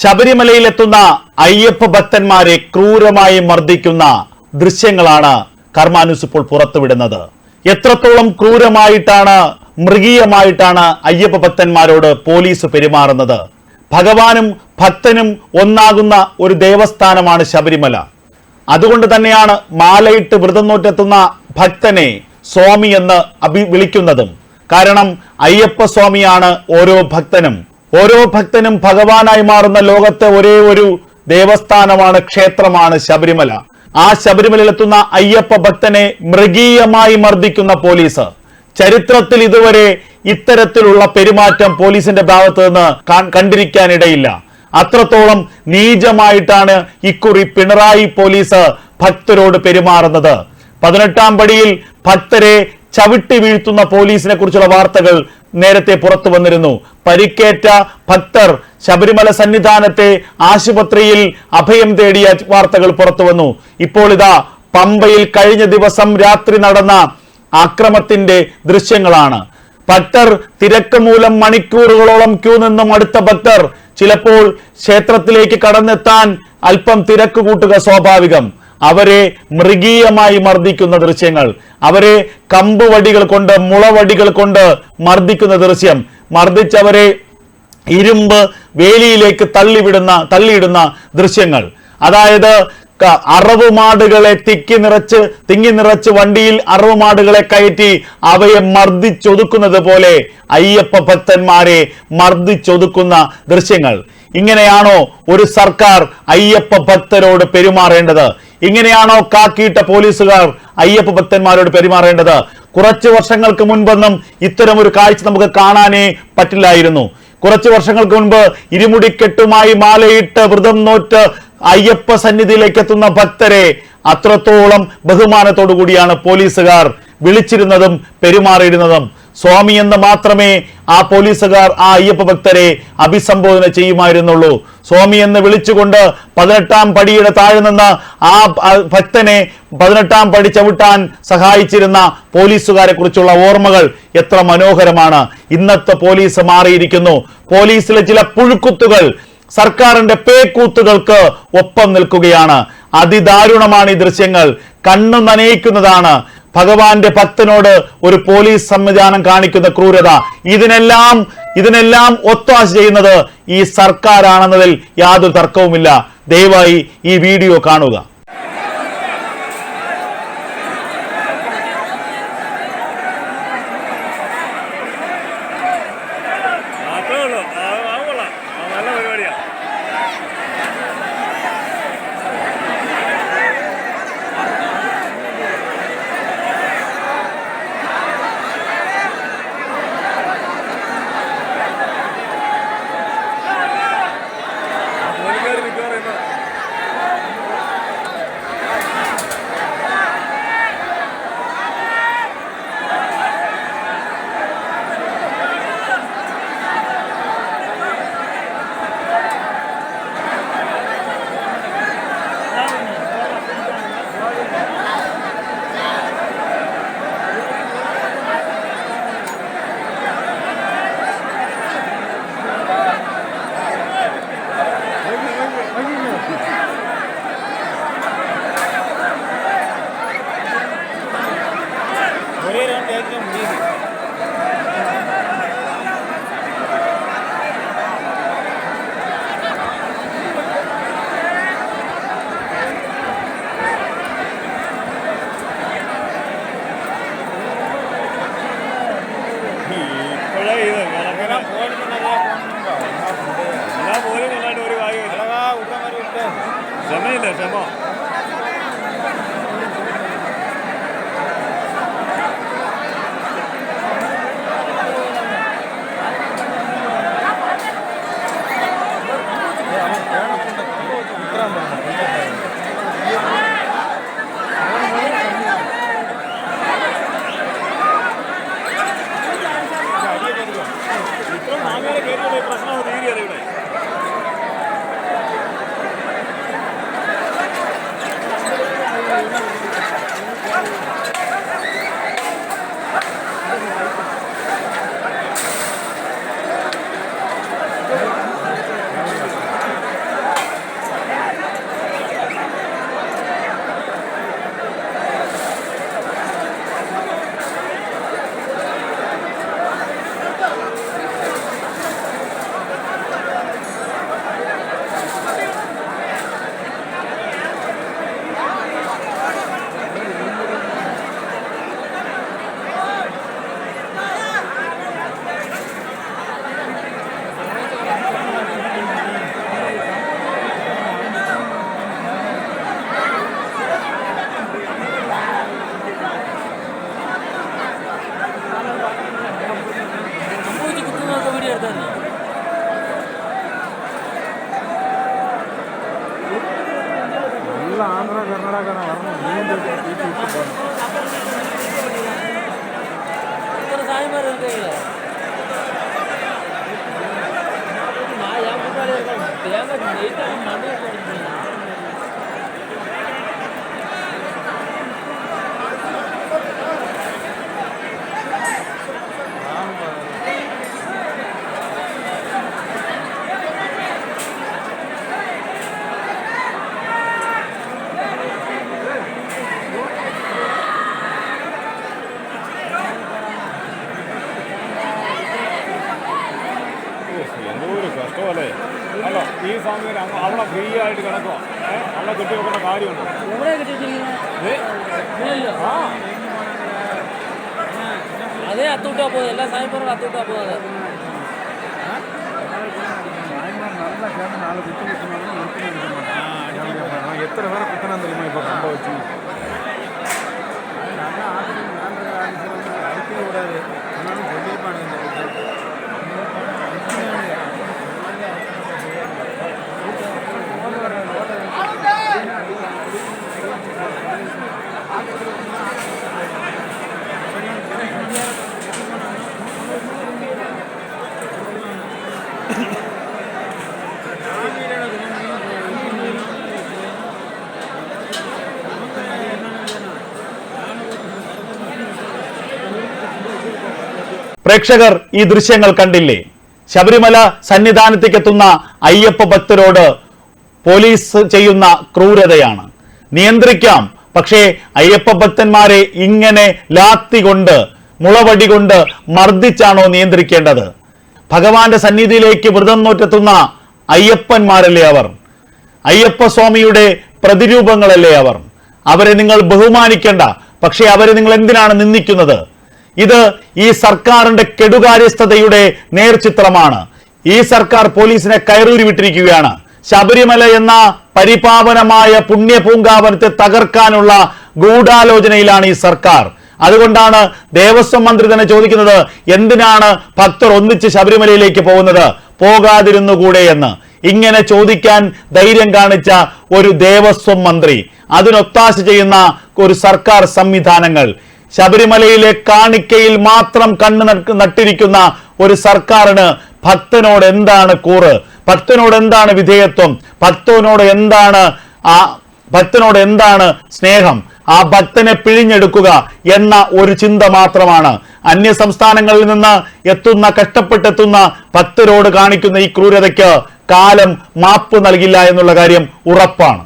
ശബരിമലയിലെത്തുന്ന അയ്യപ്പ ഭക്തന്മാരെ ക്രൂരമായി മർദ്ദിക്കുന്ന ദൃശ്യങ്ങളാണ് കർമാനുസ് ഇപ്പോൾ പുറത്തുവിടുന്നത്. എത്രത്തോളം ക്രൂരമായിട്ടാണ് മൃഗീയമായിട്ടാണ് അയ്യപ്പ ഭക്തന്മാരോട് പോലീസ് പെരുമാറുന്നത്. ഭഗവാനും ഭക്തനും ഒന്നാകുന്ന ഒരു ദേവസ്ഥാനമാണ് ശബരിമല. അതുകൊണ്ട് തന്നെയാണ് മാലയിട്ട് വ്രതം നോറ്റെത്തുന്ന ഭക്തനെ സ്വാമി എന്ന് അഭി വിളിക്കുന്നതും. കാരണം അയ്യപ്പ സ്വാമിയാണ് ഓരോ ഭക്തനും ഓരോ ഭക്തനും ഭഗവാനായി മാറുന്ന ലോകത്തെ ഒരേ ഒരു ദേവസ്ഥാനമാണ് ക്ഷേത്രമാണ് ശബരിമല. ആ ശബരിമലയിലെത്തുന്ന അയ്യപ്പ ഭക്തനെ മൃഗീയമായി മർദ്ദിക്കുന്ന പോലീസ്. ചരിത്രത്തിൽ ഇതുവരെ ഇത്തരത്തിലുള്ള പെരുമാറ്റം പോലീസിന്റെ ഭാഗത്ത് നിന്ന് കണ്ടിരിക്കാനിടയില്ല. അത്രത്തോളം നീചമായിട്ടാണ് ഇക്കുറി പിണറായി പോലീസ് ഭക്തരോട് പെരുമാറുന്നത്. പതിനെട്ടാം പടിയിൽ ഭക്തരെ ചവിട്ടി വീഴ്ത്തുന്ന പോലീസിനെ കുറിച്ചുള്ള വാർത്തകൾ നേരത്തെ പുറത്തു വന്നിരുന്നു. പരിക്കേറ്റ ഭക്തർ ശബരിമല സന്നിധാനത്തെ ആശുപത്രിയിൽ അഭയം തേടിയ വാർത്തകൾ പുറത്തു വന്നു. ഇപ്പോൾ ഇതാ പമ്പയിൽ കഴിഞ്ഞ ദിവസം രാത്രി നടന്ന അക്രമത്തിന്റെ ദൃശ്യങ്ങളാണ്. ഭക്തർ തിരക്ക് മൂലം മണിക്കൂറുകളോളം ക്യൂ നിന്നും അടുത്ത ഭക്തർ ചിലപ്പോൾ ക്ഷേത്രത്തിലേക്ക് കടന്നെത്താൻ അല്പം തിരക്ക് കൂട്ടുക സ്വാഭാവികം. അവരെ മൃഗീയമായി മർദ്ദിക്കുന്ന ദൃശ്യങ്ങൾ അവരെ കമ്പുവടികൾ കൊണ്ട് മുളവടികൾ കൊണ്ട് മർദ്ദിക്കുന്ന ദൃശ്യം. മർദ്ദിച്ചവരെ ഇരുമ്പ് വേലിയിലേക്ക് തള്ളിവിടുന്ന തള്ളിയിടുന്ന ദൃശ്യങ്ങൾ. അതായത് അറവുമാടുകളെ അറവ് മാടുകളെ തിക്കി നിറച്ച് തിങ്ങി നിറച്ച് വണ്ടിയിൽ അറവുമാടുകളെ കയറ്റി അവയെ മർദ്ദിച്ചൊതുക്കുന്നത് പോലെ അയ്യപ്പ ഭക്തന്മാരെ മർദ്ദിച്ചൊതുക്കുന്ന ദൃശ്യങ്ങൾ. ഇങ്ങനെയാണോ ഒരു സർക്കാർ അയ്യപ്പ ഭക്തരോട് പെരുമാറേണ്ടത്? ഇങ്ങനെയാണോ കാക്കിയിട്ട പോലീസുകാർ അയ്യപ്പ ഭക്തന്മാരോട് പെരുമാറേണ്ടത്? കുറച്ച് വർഷങ്ങൾക്ക് മുൻപൊന്നും ഇത്തരം ഒരു കാഴ്ച നമുക്ക് കാണാനേ പറ്റില്ലായിരുന്നു. കുറച്ച് വർഷങ്ങൾക്ക് മുൻപ് ഇരുമുടിക്കെട്ടുമായി മാലയിട്ട് വ്രതം നോറ്റ് അയ്യപ്പ സന്നിധിയിലേക്ക് എത്തുന്ന ഭക്തരെ അത്രത്തോളം ബഹുമാനത്തോടു കൂടിയാണ് പോലീസുകാർ വിളിച്ചിരുന്നതും പെരുമാറിയിരുന്നതും. സ്വാമി എന്ന് മാത്രമേ ആ പോലീസുകാർ ആ അയ്യപ്പ ഭക്തരെ അഭിസംബോധന ചെയ്യുമായിരുന്നുള്ളൂ. സ്വാമി എന്ന് വിളിച്ചുകൊണ്ട് പതിനെട്ടാം പടിയുടെ താഴെ നിന്ന് ആ ഭക്തനെ പതിനെട്ടാം പടി ചവിട്ടാൻ സഹായിച്ചിരുന്ന പോലീസുകാരെ കുറിച്ചുള്ള ഓർമ്മകൾ എത്ര മനോഹരമാണ്. ഇന്നത്തെ പോലീസ് മാറിയിരിക്കുന്നു. പോലീസിലെ ചില പുഴുക്കുത്തുകൾ സർക്കാരിന്റെ പേക്കൂത്തുകൾക്ക് ഒപ്പം നിൽക്കുകയാണ്. അതിദാരുണമാണ് ഈ ദൃശ്യങ്ങൾ. കണ്ണു നനയിക്കുന്നതാണ് ഭഗവാന്റെ ഭക്തനോട് ഒരു പോലീസ് സംവിധാനം കാണിക്കുന്ന ക്രൂരത. ഇതിനെല്ലാം ഇതിനെല്ലാം ഒത്താശ ചെയ്യുന്നത് ഈ സർക്കാരാണെന്നതിൽ യാതൊരു തർക്കവുമില്ല. ദയവായി ഈ വീഡിയോ കാണുക. 为什么？మా ഒരു കഷ്ടമല്ലേ അല്ല ഈ സമയം അങ്ങ് അവിടെ ഫ്രീ ആയിട്ട് കിടക്കുക അവിടെ കെട്ടി വെക്കേണ്ട കാര്യമുണ്ട് എവിടെ കിട്ടിയിട്ടിരിക്കുന്നത് ഏ? ആ അതേ അത്തൂട്ടാ പോകുന്നത് എല്ലാ സായന്മാരും അത്തൂട്ടാ പോകുന്നത് എത്ര പേരെ കുത്തണം തെളിമ ഇപ്പൊ സംഭവിച്ചു പ്രേക്ഷകർ ഈ ദൃശ്യങ്ങൾ കണ്ടില്ലേ? ശബരിമല സന്നിധാനത്തേക്ക് എത്തുന്ന അയ്യപ്പ ഭക്തരോട് പോലീസ് ചെയ്യുന്ന ക്രൂരതയാണ്. നിയന്ത്രിക്കാം പക്ഷേ അയ്യപ്പ ഭക്തന്മാരെ ഇങ്ങനെ ലാത്തി കൊണ്ട് മുളവടി കൊണ്ട് മർദ്ദിച്ചാണോ നിയന്ത്രിക്കേണ്ടത്? ഭഗവാന്റെ സന്നിധിയിലേക്ക് വ്രതം നോറ്റെത്തുന്ന അയ്യപ്പന്മാരല്ലേ അവർ? അയ്യപ്പ സ്വാമിയുടെ പ്രതിരൂപങ്ങളല്ലേ അവർ? അവരെ നിങ്ങൾ ബഹുമാനിക്കേണ്ട പക്ഷേ അവരെ നിങ്ങൾ എന്തിനാണ് നിന്ദിക്കുന്നത്? ഇത് ഈ സർക്കാരിന്റെ കെടുകാര്യസ്ഥതയുടെ നേർചിത്രമാണ്. ഈ സർക്കാർ പോലീസിനെ കയറൂരി വിട്ടിരിക്കുകയാണ് ശബരിമല എന്ന പരിപാവനമായ പുണ്യ പുണ്യപൂങ്കാവനത്തെ തകർക്കാനുള്ള ഗൂഢാലോചനയിലാണ് ഈ സർക്കാർ. അതുകൊണ്ടാണ് ദേവസ്വം മന്ത്രി തന്നെ ചോദിക്കുന്നത് എന്തിനാണ് ഭക്തർ ഒന്നിച്ച് ശബരിമലയിലേക്ക് പോകുന്നത്? പോകാതിരുന്നുകൂടെ എന്ന്. ഇങ്ങനെ ചോദിക്കാൻ ധൈര്യം കാണിച്ച ഒരു ദേവസ്വം മന്ത്രി. അതിനൊത്താശ ചെയ്യുന്ന ഒരു സർക്കാർ സംവിധാനങ്ങൾ. ശബരിമലയിലെ കാണിക്കയിൽ മാത്രം കണ്ണ് നട്ട് നട്ടിരിക്കുന്ന ഒരു സർക്കാരിന് ഭക്തനോട് എന്താണ് കൂറ്? ഭക്തനോട് എന്താണ് വിധേയത്വം? ഭക്തനോട് എന്താണ് ആ ഭക്തനോട് എന്താണ് സ്നേഹം? ആ ഭക്തനെ പിഴിഞ്ഞെടുക്കുക എന്ന ഒരു ചിന്ത മാത്രമാണ്. അന്യ സംസ്ഥാനങ്ങളിൽ നിന്ന് എത്തുന്ന കഷ്ടപ്പെട്ടെത്തുന്ന ഭക്തരോട് കാണിക്കുന്ന ഈ ക്രൂരതയ്ക്ക് കാലം മാപ്പ് നൽകില്ല എന്നുള്ള കാര്യം ഉറപ്പാണ്.